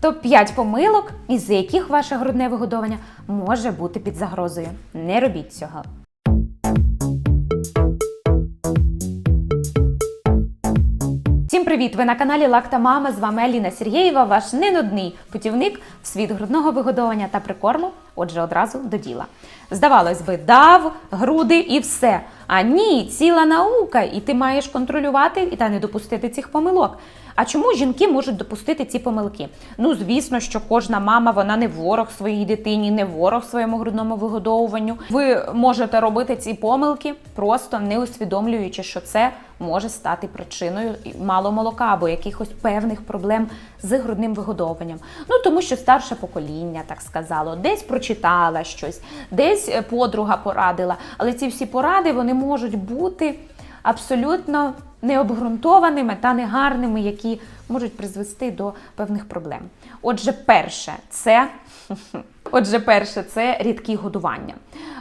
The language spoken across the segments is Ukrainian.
Топ-5 помилок, із яких ваше грудне вигодовування може бути під загрозою. Не робіть цього. Привіт! Ви на каналі Лакта Мама. З вами Аліна Сергєєва, ваш ненудний путівник в світ грудного вигодовування та прикорму. Отже, одразу до діла. Здавалось би, дав, груди і все. А ні, ціла наука, і ти маєш контролювати і та не допустити цих помилок. А чому жінки можуть допустити ці помилки? Ну, звісно, що кожна мама вона не ворог своїй дитині, не ворог своєму грудному вигодовуванню. Ви можете робити ці помилки, просто не усвідомлюючи, що це може стати причиною мало молока або якихось певних проблем з грудним вигодовуванням. Ну тому що старше покоління так сказало, десь прочитала щось, десь е, подруга порадила. Але ці всі поради вони можуть бути абсолютно необґрунтованими та негарними, які можуть призвести до певних проблем. Отже, перше, це отже, перше, це рідкі годування.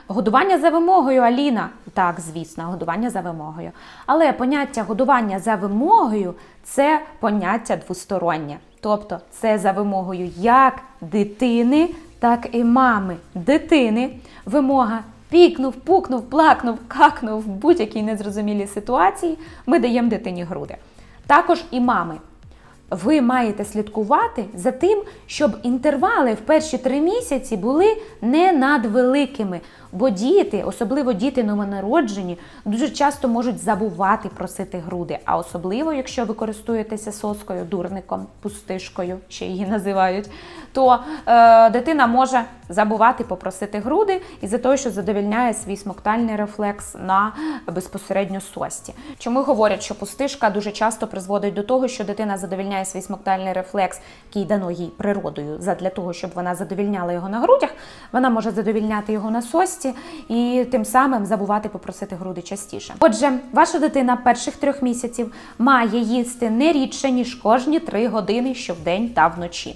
Годування за вимогою, Аліна. Так, звісно, годування за вимогою. Але поняття годування за вимогою це поняття двостороннє. Тобто це за вимогою як дитини, так і мами. Дитини вимога пікнув, пукнув, плакнув, какнув в будь-якій незрозумілій ситуації, ми даємо дитині груди. Також і мами. Ви маєте слідкувати за тим, щоб інтервали в перші три місяці були не надвеликими. Бо діти, особливо діти новонароджені, дуже часто можуть забувати просити груди. А особливо, якщо ви користуєтеся соскою, дурником, пустишкою, ще її називають, то е, дитина може забувати попросити груди із-за того, що задовільняє свій смоктальний рефлекс на безпосередньо сості. Чому говорять, що пустишка дуже часто призводить до того, що дитина задовільняє свій смоктальний рефлекс, який дано їй природою, для того, щоб вона задовільняла його на грудях, вона може задовільняти його на сості і тим самим забувати попросити груди частіше. Отже, ваша дитина перших трьох місяців має їсти не рідше ніж кожні три години щодень та вночі.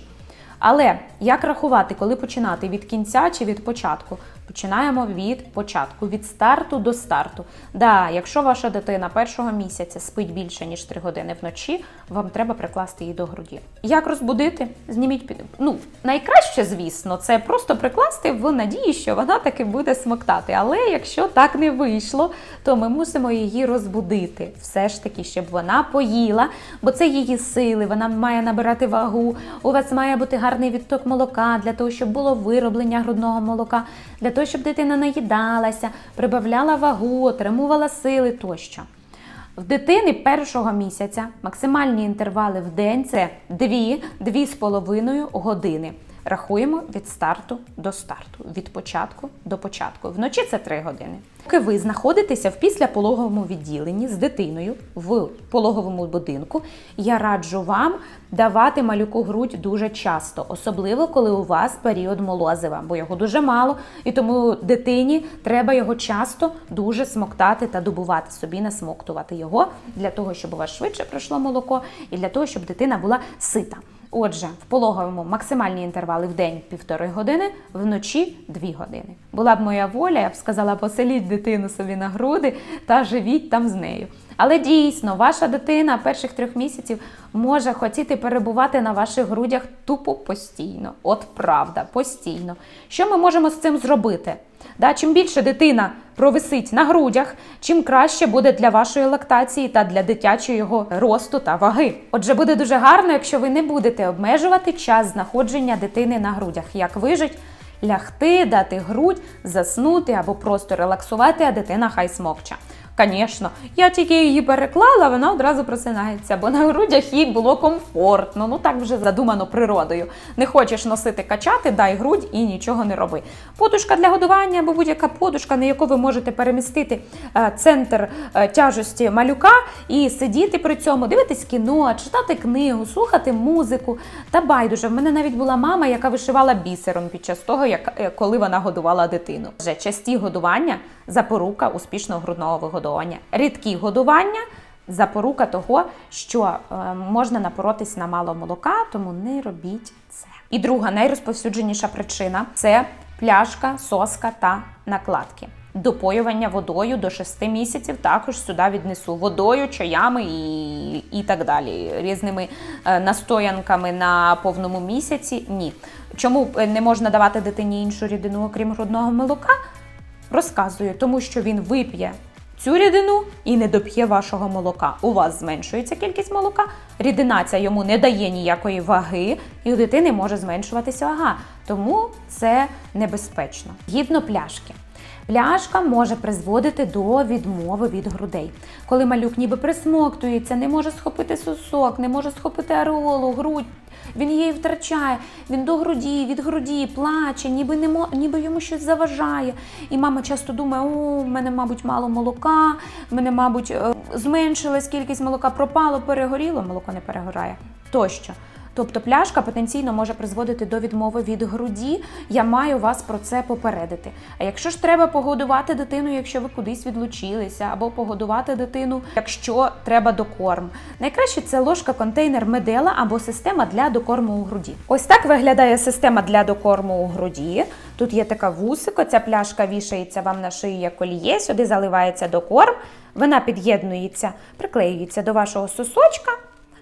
Але як рахувати, коли починати від кінця чи від початку? Починаємо від початку, від старту до старту. Да, якщо ваша дитина першого місяця спить більше ніж 3 години вночі, вам треба прикласти її до груді. Як розбудити? Зніміть під ну найкраще, звісно, це просто прикласти в надії, що вона таки буде смоктати. Але якщо так не вийшло, то ми мусимо її розбудити. Все ж таки, щоб вона поїла, бо це її сили, вона має набирати вагу. У вас має бути гарний відток молока для того, щоб було вироблення грудного молока, для того, щоб дитина наїдалася, прибавляла вагу, отримувала сили тощо. В дитини першого місяця максимальні інтервали в день це 2-2,5 години. Рахуємо від старту до старту, від початку до початку. Вночі це 3 години. Поки ви знаходитеся в післяпологовому відділенні з дитиною в пологовому будинку, я раджу вам давати малюку грудь дуже часто, особливо коли у вас період молозива, бо його дуже мало, і тому дитині треба його часто дуже смоктати та добувати собі, насмоктувати його для того, щоб у вас швидше пройшло молоко, і для того, щоб дитина була сита. Отже, в пологовому максимальні інтервали в день півтори години, вночі дві години. Була б моя воля, я б сказала, поселіть дитину собі на груди та живіть там з нею. Але дійсно, ваша дитина перших трьох місяців може хотіти перебувати на ваших грудях тупо постійно. От правда, постійно. Що ми можемо з цим зробити? Да, чим більше дитина провисить на грудях, чим краще буде для вашої лактації та для дитячого росту та ваги. Отже, буде дуже гарно, якщо ви не будете обмежувати час знаходження дитини на грудях, як вижить. Лягти, дати грудь, заснути або просто релаксувати, а дитина хай смокче. Звісно, я тільки її переклала, вона одразу просинається, бо на грудях їй було комфортно. Ну так вже задумано природою. Не хочеш носити качати, дай грудь і нічого не роби. Подушка для годування або будь-яка подушка, на яку ви можете перемістити е, центр е, тяжесті малюка і сидіти при цьому, дивитись кіно, читати книгу, слухати музику. Та байдуже, в мене навіть була мама, яка вишивала бісером під час того, як е, коли вона годувала дитину. Вже часті годування запорука успішного грудного вигодовування. Рідкі годування запорука того, що е, можна напоротись на мало молока, тому не робіть це. І друга найрозповсюдженіша причина це пляшка, соска та накладки. Допоювання водою до 6 місяців також сюди віднесу водою, чаями і, і так далі, різними е, настоянками на повному місяці. Ні. Чому е, не можна давати дитині іншу рідину, окрім грудного молока? Розказую, тому що він вип'є цю рідину і не доп'є вашого молока. У вас зменшується кількість молока, рідина ця йому не дає ніякої ваги, і у дитини може зменшуватися вага. Тому це небезпечно. Гідно пляшки. Пляшка може призводити до відмови від грудей. Коли малюк ніби присмоктується, не може схопити сосок, не може схопити ареолу, грудь, він її втрачає, він до груді, від груді плаче, ніби не мо, ніби йому щось заважає. І мама часто думає, в мене, мабуть, мало молока, мене, мабуть, е, зменшилась кількість молока, пропало, перегоріло, молоко не перегорає тощо. Тобто пляшка потенційно може призводити до відмови від груді. Я маю вас про це попередити. А якщо ж треба погодувати дитину, якщо ви кудись відлучилися, або погодувати дитину, якщо треба докорм, найкраще це ложка контейнер медела або система для докорму у груді. Ось так виглядає система для докорму у груді. Тут є така вусико, ця пляшка вішається вам на шиї як коліє, сюди заливається докорм, вона під'єднується, приклеюється до вашого сосочка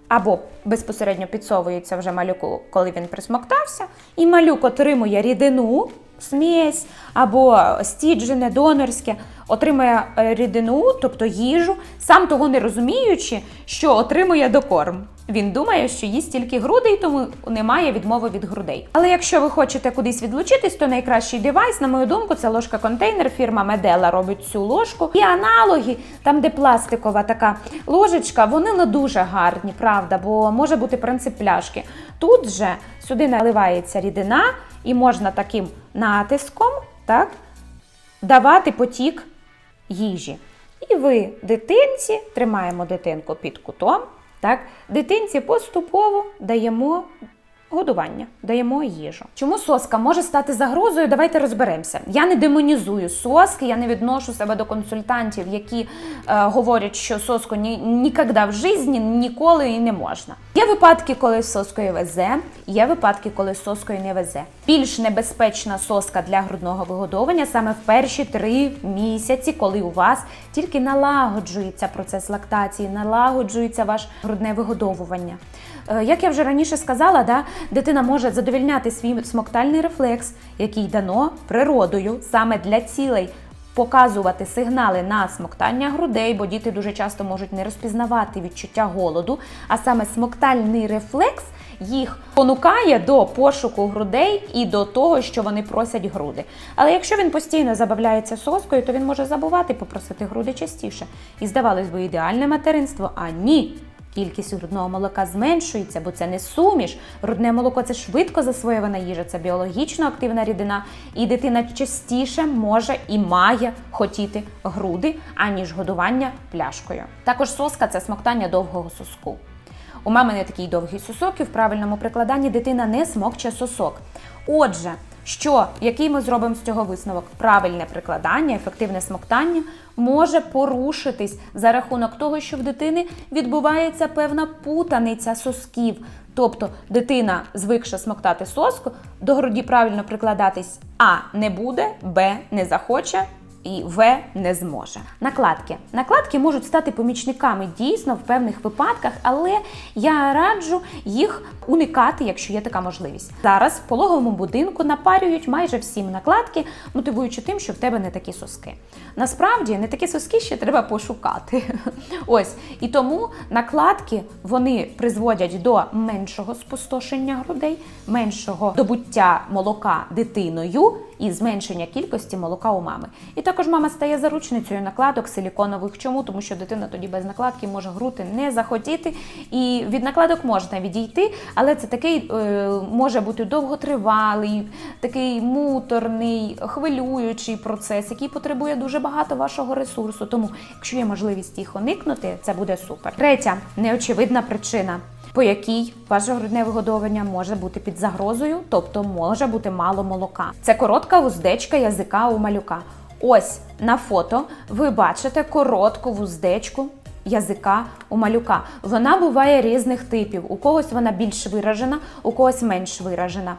або безпосередньо підсовується вже малюку, коли він присмоктався, і малюк отримує рідину, смесь або стіджене, донорське, отримує е, рідину, тобто їжу, сам того не розуміючи, що отримує докорм. Він думає, що їсть тільки груди, і тому немає відмови від грудей. Але якщо ви хочете кудись відлучитись, то найкращий девайс, на мою думку, це ложка-контейнер. Фірма Медела робить цю ложку. І аналоги, там, де пластикова така ложечка, вони не дуже гарні, правда, бо може бути принцип пляшки. Тут же сюди наливається рідина, і можна таким натиском так, давати потік їжі. І ви дитинці, тримаємо дитинку під кутом, так, дитинці поступово даємо годування, даємо їжу. Чому соска може стати загрозою? Давайте розберемося. Я не демонізую соски, я не відношу себе до консультантів, які е, говорять, що соску ні, ніколи в житті, ніколи і не можна. Є випадки, коли соскою везе, є випадки, коли соскою не везе. Більш небезпечна соска для грудного вигодовування саме в перші три місяці, коли у вас тільки налагоджується процес лактації, налагоджується ваше грудне вигодовування. Е, Як я вже раніше сказала, да, дитина може задовільняти свій смоктальний рефлекс, який дано природою саме для цілей показувати сигнали на смоктання грудей, бо діти дуже часто можуть не розпізнавати відчуття голоду, а саме смоктальний рефлекс їх понукає до пошуку грудей і до того, що вони просять груди. Але якщо він постійно забавляється соскою, то він може забувати попросити груди частіше. І здавалось би, ідеальне материнство, а ні. Кількість грудного молока зменшується, бо це не суміш. Грудне молоко це швидко засвоювана їжа, це біологічно активна рідина, і дитина частіше може і має хотіти груди, аніж годування пляшкою. Також соска це смоктання довгого соску. У мами не такий довгий сосок, і в правильному прикладанні дитина не смокче сосок. Отже, що, який ми зробимо з цього висновок? Правильне прикладання, ефективне смоктання може порушитись за рахунок того, що в дитини відбувається певна путаниця сосків. Тобто дитина, звикша смоктати соску, до груді правильно прикладатись А не буде, Б не захоче. І В не зможе. Накладки. Накладки можуть стати помічниками дійсно в певних випадках, але я раджу їх уникати, якщо є така можливість. Зараз в пологовому будинку напарюють майже всім накладки, мотивуючи тим, що в тебе не такі соски. Насправді не такі соски ще треба пошукати. Ось і тому накладки вони призводять до меншого спустошення грудей, меншого добуття молока дитиною і зменшення кількості молока у мами. І також мама стає заручницею накладок силіконових. Чому? Тому що дитина тоді без накладки може грути не захотіти, і від накладок можна відійти, але це такий е, може бути довготривалий, такий муторний, хвилюючий процес, який потребує дуже багато вашого ресурсу. Тому, якщо є можливість їх уникнути, це буде супер. Третя неочевидна причина. По якій ваше грудне вигодовування може бути під загрозою, тобто може бути мало молока. Це коротка вуздечка язика у малюка. Ось на фото ви бачите коротку вуздечку язика у малюка. Вона буває різних типів. У когось вона більш виражена, у когось менш виражена.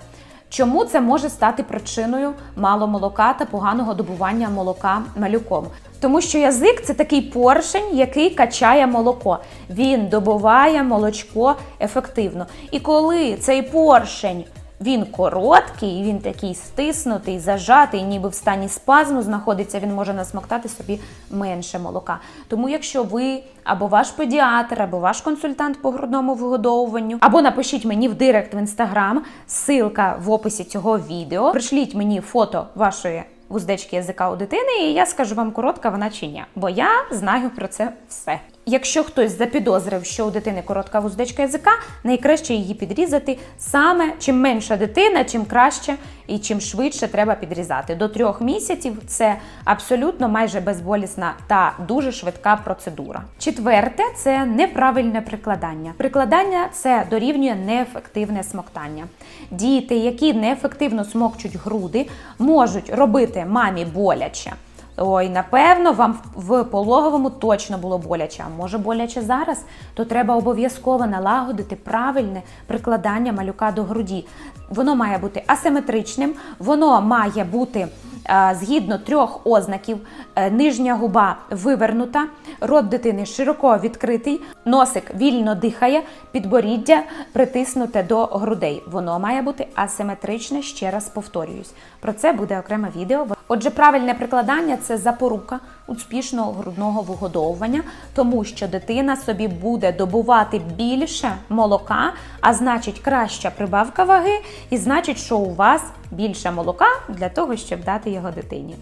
Чому це може стати причиною мало молока та поганого добування молока малюком? Тому що язик це такий поршень, який качає молоко. Він добуває молочко ефективно. І коли цей поршень він короткий, він такий стиснутий, зажатий, ніби в стані спазму знаходиться, він може насмоктати собі менше молока. Тому, якщо ви або ваш педіатр, або ваш консультант по грудному вигодовуванню, або напишіть мені в директ в інстаграм, ссылка в описі цього відео. Пришліть мені фото вашої вуздечки язика у дитини, і я скажу вам, коротка вона чи ні. Бо я знаю про це все. Якщо хтось запідозрив, що у дитини коротка вуздечка язика, найкраще її підрізати саме чим менша дитина, чим краще і чим швидше треба підрізати. До трьох місяців це абсолютно майже безболісна та дуже швидка процедура. Четверте це неправильне прикладання. Прикладання це дорівнює неефективне смоктання. Діти, які неефективно смокчуть груди, можуть робити мамі боляче. Ой, напевно, вам в пологовому точно було боляче, а може боляче зараз, то треба обов'язково налагодити правильне прикладання малюка до груді. Воно має бути асиметричним, воно має бути е, згідно трьох ознаків: Е, нижня губа вивернута, рот дитини широко відкритий, носик вільно дихає, підборіддя притиснуте до грудей. Воно має бути асиметричне, ще раз повторююсь. Про це буде окреме відео. Отже, правильне прикладання це запорука успішного грудного вигодовування, тому що дитина собі буде добувати більше молока, а значить краща прибавка ваги, і значить, що у вас більше молока для того, щоб дати його дитині.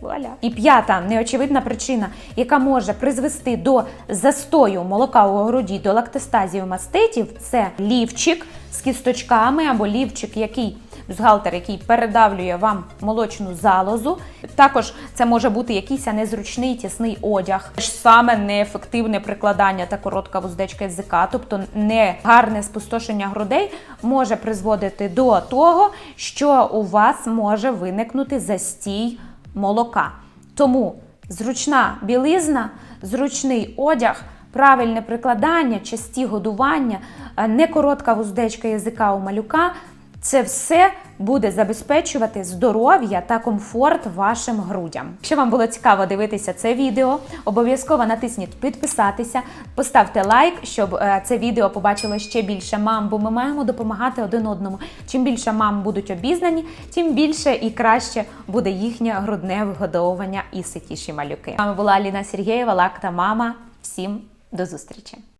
Вуаля. І п'ята неочевидна причина, яка може призвести до застою молока у груді, до лактостазії маститів, це лівчик з кісточками або лівчик, який бюстгальтер, який передавлює вам молочну залозу. Також це може бути якийсь незручний тісний одяг, саме неефективне прикладання та коротка вуздечка язика, тобто не гарне спустошення грудей, може призводити до того, що у вас може виникнути застій молока. Тому зручна білизна, зручний одяг, правильне прикладання, часті годування, е, не коротка вуздечка язика у малюка. Це все буде забезпечувати здоров'я та комфорт вашим грудям. Якщо вам було цікаво дивитися це відео, обов'язково натисніть підписатися, поставте лайк, щоб е, це відео побачило ще більше мам, бо ми маємо допомагати один одному. Чим більше мам будуть обізнані, тим більше і краще буде їхнє грудне вигодовування і ситіші малюки. З вами була Аліна Сергієва, Лакта Мама. Всім до зустрічі!